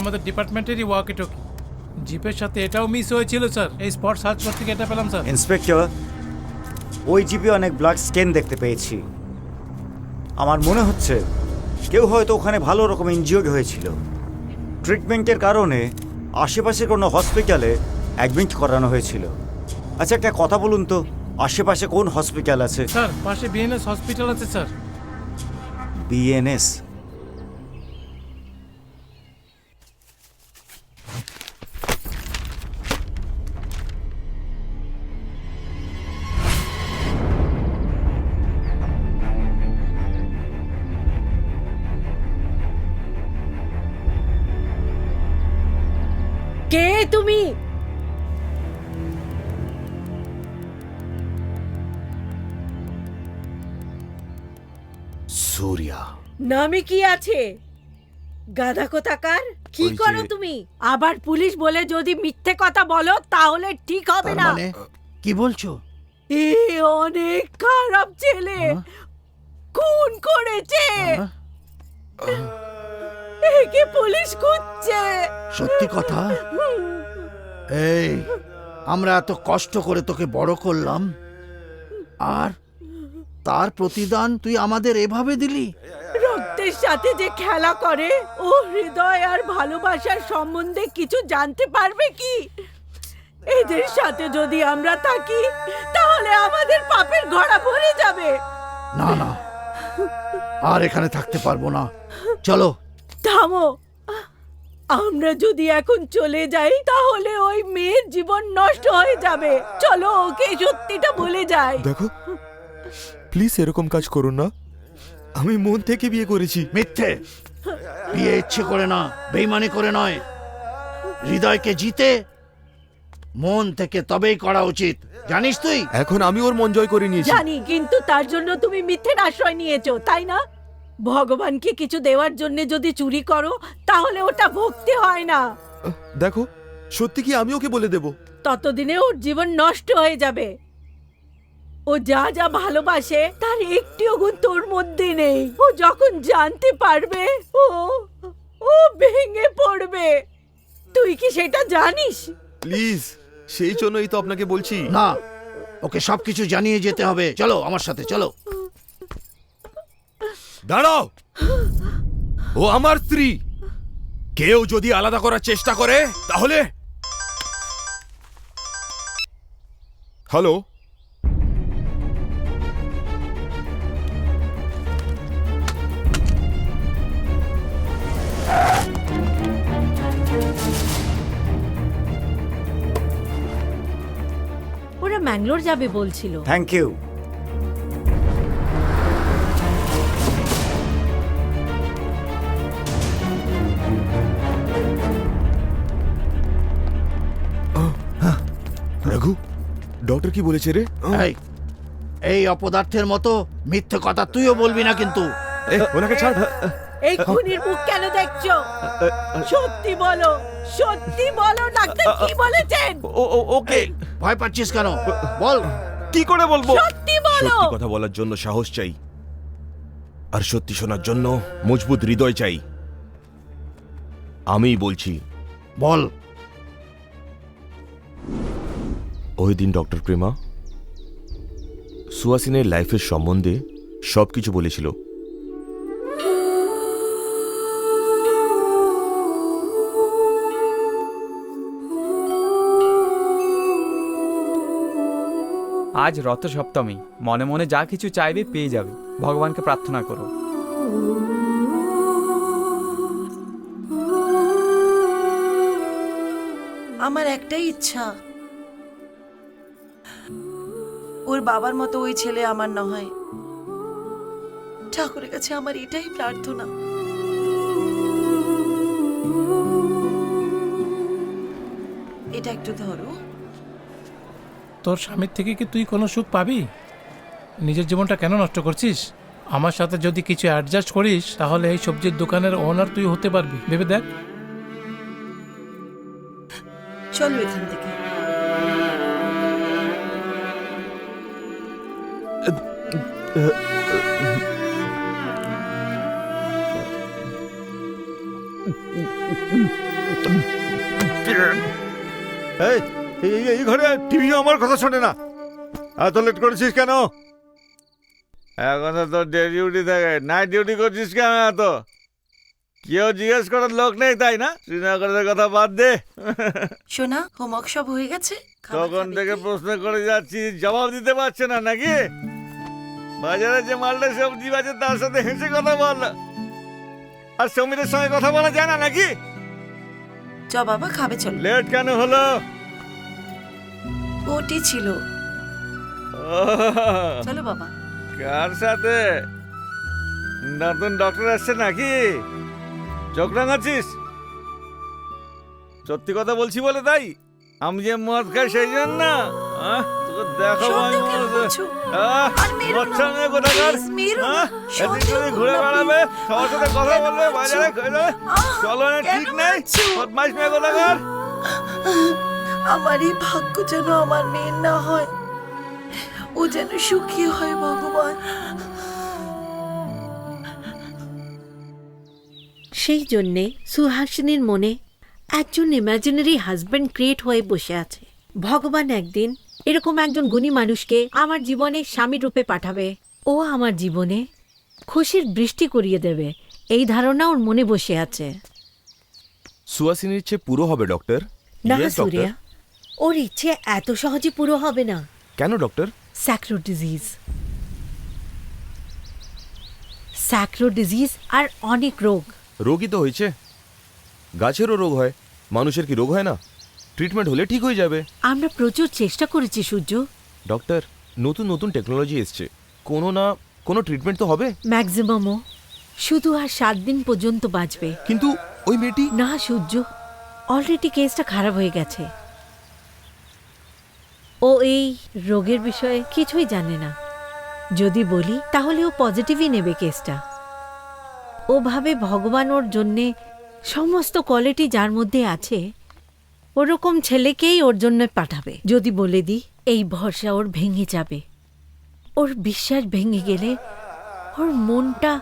আমাদের ডিপার্টমেন্টেরই walkie talkie জিপের সাথে এটাও মিস হয়েছিল স্যার এই স্পট সার্চ করতে গিয়ে এটা পেলাম স্যার ইন্সপেক্টর ওই জিপে অনেক ব্লাড স্কেন দেখতে পেয়েছি। আমার মনে হচ্ছে কেউ হয়তো ওখানে ভালো রকম ইনজিওর্ড হয়েছিল। ট্রিটমেন্টের কারণে আশেপাশে কোনো হসপিটালে অ্যাডমিট করানো হয়েছিল। আচ্ছা একটা কথা বলুন তো আশেপাশে কোন হসপিটাল আছে? স্যার পাশে বিএনএস হসপিটাল আছে স্যার বিএনএস কে তুমি? সূর্যা। নামে কি আছে? গাধা কোথাকার? কি ওই যে- করো তুমি? আবার পুলিশ বলে যদি মিথ্যে কথা বলো তাহলে ঠিক হবে তার না। মানে? কি বলছো? এ অনেক খারাপ ছেলে। খুন করেছে। হ্যাঁ? একে পুলিশ খুঁজছে। সত্যি কথা? এই আমরা এত কষ্ট করে তোকে বড় করলাম। আর তার প্রতিদান তুই আমাদের এভাবে দিলি? রক্তের সাথে যে খেলা করে ও হৃদয় আর ভালোবাসার সম্বন্ধে কিছু জানতে পারবে কি? এদের সাথে যদি আমরা থাকি তাহলে আমাদের পাপের ঘোড়া ভরে যাবে। না না আর এখানে থাকতে পারব না। চলো থামো। আমরা যদি এখন চলে যাই তাহলে ওই মেয়ের জীবন নষ্ট হয়ে যাবে। চলো ওকে সত্যিটা বলে যাই। দেখো প্লিজ এরকম কাজ করুন না। আমি মন থেকে বিয়ে করেছি। মিথ্যে। বিয়ে ইচ্ছে করে না বেইমানি করে নয়। হৃদয়কে জিতে মন থেকে তবেই করা উচিত। জানিস তুই? এখন আমি ওর মন জয় করে নিয়েছি। জানি কিন্তু তার জন্য তুমি মিথ্যের আশ্রয় নিয়েছো তাই না? ভগবানকে কিছু দেওয়ার জন্য যদি চুরি করো তাহলে ওটা ভক্তি হয় না। দেখো সত্যি কি আমি ওকে বলে দেব? ততদিনে ওর জীবন নষ্ট হয়ে যাবে। ও যা যা ভালোবাসে তার একটিও গুণ তোর মধ্যে নেই। ও যখন জানতে পারবে ও ও ভেঙে পড়বে। তুই কি সেটা জানিস? প্লিজ সেই জন্যই তো আপনাকে বলছি। না ওকে সবকিছু জানিয়ে যেতে হবে। চলো আমার সাথে চলো। দাঁড়াও। ও আমার স্ত্রী। কেউ যদি আলাদা করার চেষ্টা করে তাহলে? হ্যালো? ওরা ম্যাঙ্গলোর যাবে বলছিল। থ্যাংক ইউ রঘু ডক্টর কি বলেছে রে? এই এই অপদার্থের মতো মিথ্যে কথা তুইও বলবি না কিন্তু। এ, ওনাকে ছাড়। এই খুনির মুখ কেন দেখছ? সত্যি বলো সত্যি বলো ডাক্তার কি বলেছেন? ও ও ওকে। ভয় পাচ্ছিস কেন? বল। কি করে বলব? সত্যি বলো। সত্যি কথা বলার জন্য সাহস চাই। আর সত্যি শোনার জন্য মজবুত হৃদয় চাই। আমিই বলছি। বল। ওই দিন ডক্টর প্রেমা। সুয়াসিনের লাইফের সম্বন্ধে সব কিছু বলেছিল। আজ রথ সপ্তমী মনে মনে যা কিছু চাইবে পেয়ে যাবে। ভগবানকে প্রার্থনা করো। আমার একটাই ইচ্ছা। ওর বাবার মতো ওই ছেলে আমার না হয় ঠাকুরের কাছে আমার এটাই প্রার্থনা। এটা একটু ধরো। তোর স্বামীর থেকে কি তুই কোনো সুখ পাবি? নিজের জীবনটা কেন নষ্ট করছিস? আমার সাথে যদি কিছু অ্যাডজাস্ট করিস তাহলে এই সবজির দোকানের ওনার তুই হতে পারবি। ভেবে দেখ। চলো এখান থেকে। এই ঘরে টিভি আমার কথা শোনে না। এত লেট করেছিস কেন? এখন তো তোর ডে ডিউটি থাকে। নাইট ডিউটি করছিস কেন এত? কেউ জিজ্ঞেস করার লোক নেই তাই না? শ্রীনগরের কথা বাদ দে। সোনা হোমওয়ার্ক সব হয়ে গেছে? তখন থেকে প্রশ্ন করে যাচ্ছি জবাব দিতে পারছে না নাকি? বাজারে যে মালটা সবজি বাজে তার সাথে হেসে কথা বল। আর সমীরের সঙ্গে কথা বলা যায় না নাকি? চ বাবা খাবে চলো। লেট কেন হলো? ওটি ছিল। ওহ, চলো বাবা। কার সাথে? নতুন ডক্টর আসছে নাকি? চোখ রাঙাচ্ছিস? সত্যি কথা বলছি বলে তাই? আমি যে মদ খাই সেই জন্য দেখো সন্দেহ কেন করছ? আর মেরো না। মচ্ছানে কোথাকার? Please, মেরো না। আহ, এদিক সন্দেহ ওদিক করো ঘুরে বেড়াবে সবার সাথে কথা বলবে বাজারে খেলে চলো ঠিক নেই? বদমাইশ মেয়ে কোথাকার? আমার এই ভাগ্য যেন আমার মেয়ের না হয়। ও যেন সুখী হয় ভগবান। সেই জন্যে সুহাসিনীর মনে একজন ইমাজিনারি হাজবেন্ড ক্রিয়েট হয়ে বসে আছে। ভগবান একদিন এরকম একজন গুণী মানুষকে আমার জীবনে স্বামী রূপে পাঠাবে। ও আমার জীবনে খুশির বৃষ্টি করিয়ে দেবে। এই ধারণা ওর মনে বসে আছে। সুয়াসিনীর চেয়ে পুরো হবে ডক্টর? না সুরিয়া। ওর ইচ্ছে এত সহজে পুরো হবে না। কেন doctor? Sacro disease sacro disease আর অনেক রোগ। রোগই তো হয়েছে। গাছেরও রোগ হয়। মানুষের কি রোগ হয় না? ট্রিটমেন্ট হলে ঠিক হয়ে যাবে। আমরা প্রচুর চেষ্টা করেছি সূর্য। ডক্টর নতুন নতুন টেকনোলজি এসছে। কোনো না কোনো ট্রিটমেন্ট তো হবে? ম্যাক্সিমামও শুধু আর সাত দিন পর্যন্ত বাঁচবে। কিন্তু ওই মেয়েটি না সূর্য। অলরেডি কেসটা খারাপ হয়ে গেছে। ও এই রোগের বিষয়ে কিছুই জানে না। যদি বলি তাহলে ও পজিটিভই নেবে কেসটা ও ভাবে ভগবান ওর জন্যে সমস্ত কোয়ালিটি যার মধ্যে আছে ওরকম ছেলেকেই ওর জন্য পাঠাবে। যদি বলে দিই এই ভরসা ওর ভেঙে যাবে। ওর বিশ্বাস ভেঙে গেলে ওর মনটা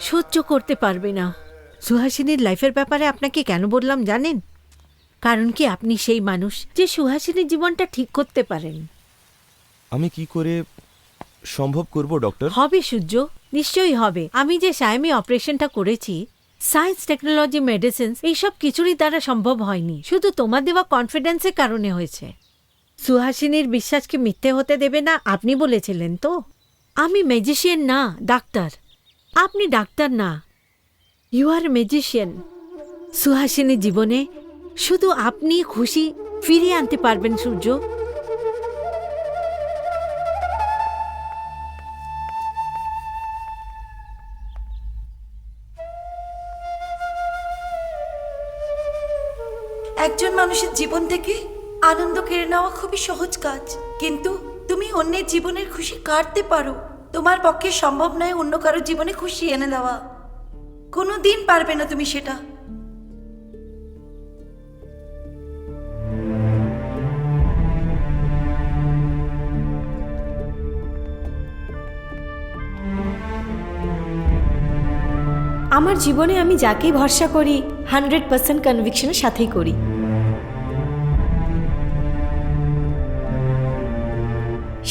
সহ্য করতে পারবে না। সুহাসিনীর লাইফের ব্যাপারে আপনাকে কেন বললাম জানেন? কারণ কি আপনি সেই মানুষ যে সুহাসিনীর জীবনটা ঠিক করতে পারেন। আমি কি করে সম্ভব করব ডক্টর? হবে সূর্য নিশ্চয়ই হবে। আমি যে সায়ামি অপারেশনটা করেছি সায়েন্স টেকনোলজি মেডিসিন এইসব কিছুরই দ্বারা সম্ভব হয়নি। শুধু তোমার দেওয়া কনফিডেন্সের কারণে হয়েছে। সুহাসিনীর বিশ্বাসকে মিথ্যে হতে দেবে না আপনি বলেছিলেন তো? আমি ম্যাজিশিয়ান না ডাক্তার আপনি ডাক্তার না। ইউ আর ম্যাজিশিয়ান সুহাসিনীর জীবনে শুধু আপনি খুশি ফিরিয়ে আনতে পারবেন সূর্য। মানুষের জীবন থেকে আনন্দ কেড়ে নেওয়া খুবই সহজ কাজ। কিন্তু তুমি অন্যের জীবনের খুশি কাটতে পারো। তোমার পক্ষে সম্ভব নয় অন্য কারোর জীবনে খুশি এনে দেওয়া। কোনো দিন পারবে না তুমি সেটা। আমার জীবনে আমি যাকেই ভরসা করি হান্ড্রেড পার্সেন্ট কনভিকশনের সাথেই করি।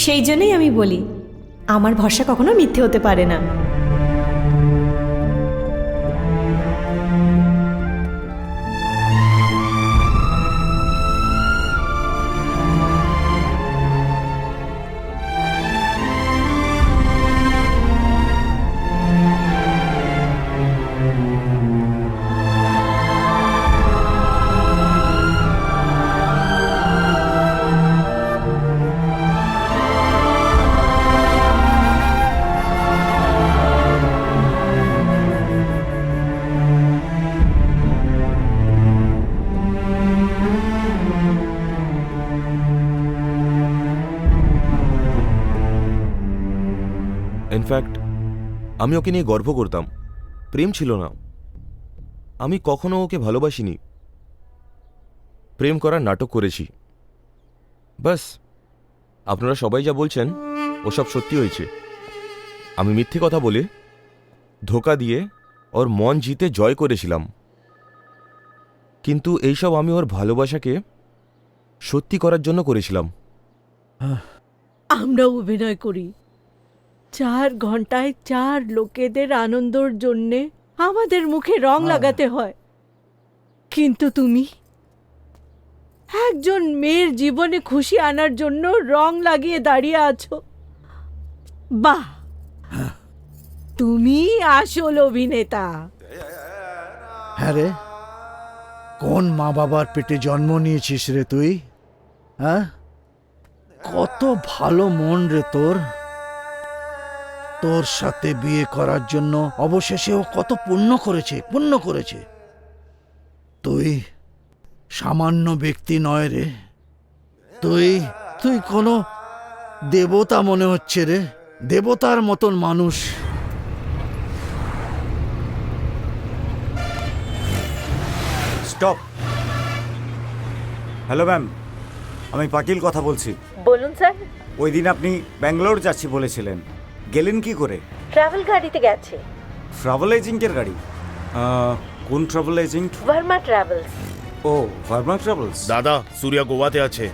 সেই জন্যই আমি বলি আমার ভরসা কখনো মিথ্যে হতে পারে না। আমি ওকে নিয়ে গর্ব করতাম। প্রেম ছিল না। আমি কখনো ওকে ভালোবাসিনি। প্রেম করার নাটক করেছি। বাস আপনারা সবাই যা বলছেন, ওসব সত্যি হয়েছে। আমি মিথ্যে কথা বলে ধোকা দিয়ে ওর মন জিতে জয় করেছিলাম। কিন্তু এইসব আমি ওর ভালোবাসাকে সত্যি করার জন্য করেছিলাম। আমরা অভিনয় করি। চার ঘন্টায় চার লোকেদের আনন্দর জন্যে আমাদের মুখে রং লাগাতে হয়। কিন্তু তুমি একজন মেয়ের জীবনে খুশি আনার জন্য রং লাগিয়ে দাঁড়িয়ে আছো। বাহ! তুমি আসল অভিনেতা। হ্যাঁ রে। কোন মা বাবার পেটে জন্ম নিয়েছিস রে তুই হ্যাঁ? কত ভালো মন রে তোর। তোর সাথে বিয়ে করার জন্য অবশেষে ও কত পুণ্য করেছে পুণ্য করেছে। তুই সামান্য ব্যক্তি নয় রে। তুই তুই কোনো দেবতা মনে হচ্ছে রে দেবতার মতন মানুষ। স্টপ। হ্যালো ম্যাম আমি পাটিল কথা বলছি। বলুন স্যার। ওই দিন আপনি ব্যাঙ্গালোর যাচ্ছি বলেছিলেন। গেলেন কি করে? ট্রাভেল গাড়িতে গেছে। ট্রাভেল এজেন্টের গাড়ি? আহ, কোন ট্রাভেল এজেন্ট ভার্মা ট্রাভেলস ও ভার্মা ট্রাভেলস দাদা সূর্যা গোয়াতে আছে।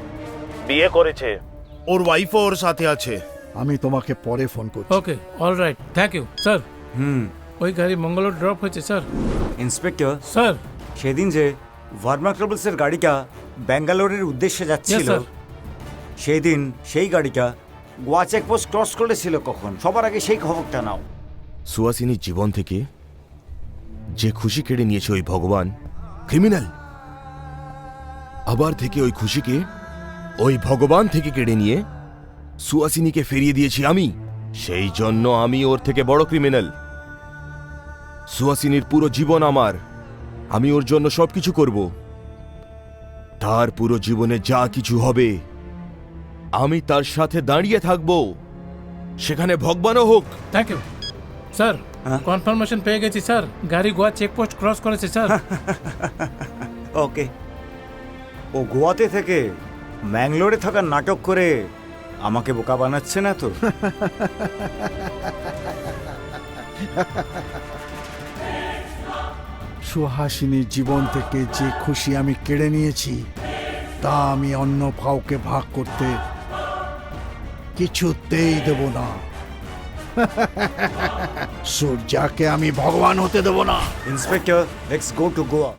বিয়ে করেছে। ওর ওয়াইফও ওর সাথে আছে। আমি তোমাকে পরে ফোন করছি। Okay all right thank you sir হুম। ওই গাড়ি মঙ্গলোর ড্রপ হয়েছে স্যার ইন্সপেক্টর স্যার সেদিন যে ভার্মা ট্রাভেলসের গাড়িটা ব্যাঙ্গালোরের উদ্দেশ্যে যাচ্ছিল স্যার। সেই দিন সেই গাড়িটা গোয়া চেকপোস্ট ক্রস করেছিল কখন? সবার আগে সেই খবরটা নাও। সুহাসিনীর জীবন থেকে যে খুশি কেড়ে নিয়েছে ওই ভগবান ক্রিমিনাল আবার থেকে ওই খুশিকে ওই ভগবান থেকে কেড়ে নিয়ে সুহাসিনীকে ফিরিয়ে দিয়েছি আমি। সেই জন্য আমি ওর থেকে বড় ক্রিমিনাল সুহাসিনীর পুরো জীবন আমার। আমি ওর জন্য সবকিছু করব। তার পুরো জীবনে যা কিছু হবে আমি তার সাথে দাঁড়িয়ে থাকব। সেখানে ভগবানও হোক। Thank you sir? কনফার্মেশন পেয়ে গেছি স্যার গাড়ি গোয়া চেকপোস্ট ক্রস করেছে স্যার ওকে ও গোয়াতে থেকে ম্যাঙ্গলোরে থাকার নাটক করে আমাকে বোকা বানাচ্ছে না তো? সুহাসিনীর জীবন থেকে যে খুশি আমি কেড়ে নিয়েছি তা আমি অন্য কাউকে ভাগ করতে কিছুতেই দেব না। সূর্যাকে আমি ভগবান হতে দেব না। Inspector let's go to Goa